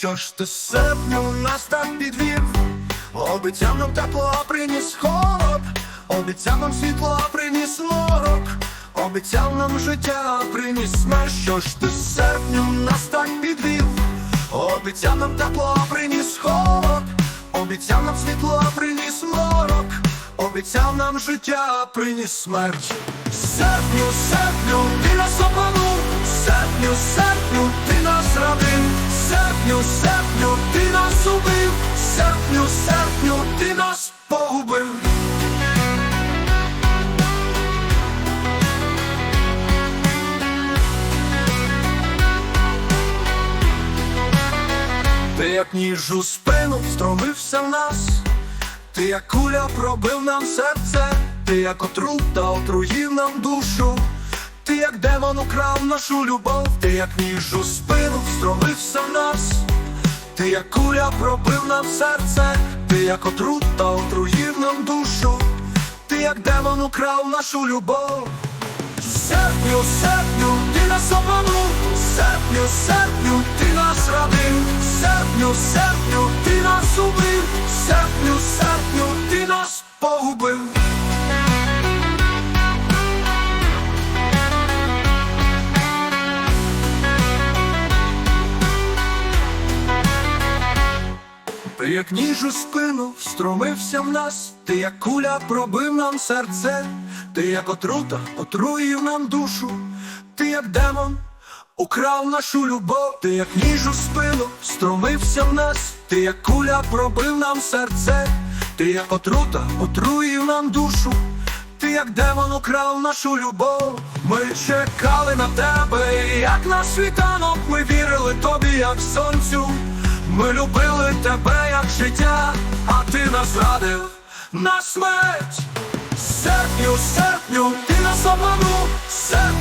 що ж ти серпню нас так підвів? Обіцяв нам тепло, приніс холод, обіцяв нам світло, приніс морок, обіцяв нам життя, приніс смерть, що ж ти серпню нас так підвів? Обіцяв нам тепло, приніс холод, обіцяв нам світло, приніс морок, обіцяв нам життя, приніс смерть. Серпню, серпню, ти нас обманув, серпню, серпню, серпню, серпню, ти нас убив, серпню, серпню, ти нас погубив. Ти як ніж у спину встромився в нас, ти як куля пробив нам серце, ти як отрута отруїв нам душу, ти як демон украв нашу любов, ти як ніж у спину встромився в нас, ти як куля пробив нам серце, ти як отрута отруїв нам душу, ти як демон украв нашу любов. Серпню, серпню, ти нас обманув, серпню, серпню, ти нас радив, серпню, серпню, Ти як ніж у спину встромився в нас, ти як куля пробив нам серце, ти як отрута отруїв нам душу, ти як демон украв нашу любов, ти як ніж у спину встромився в нас, ти як куля пробив нам серце, ти як отрута отруїв нам душу. Ти як демон украв нашу любов, ми чекали на тебе, як на світанок, ми вірили тобі, як сонцю. Ми любили тебе, як життя, а ти нас радив на смерть. Серпню, серпню, ти нас обманув, серпню,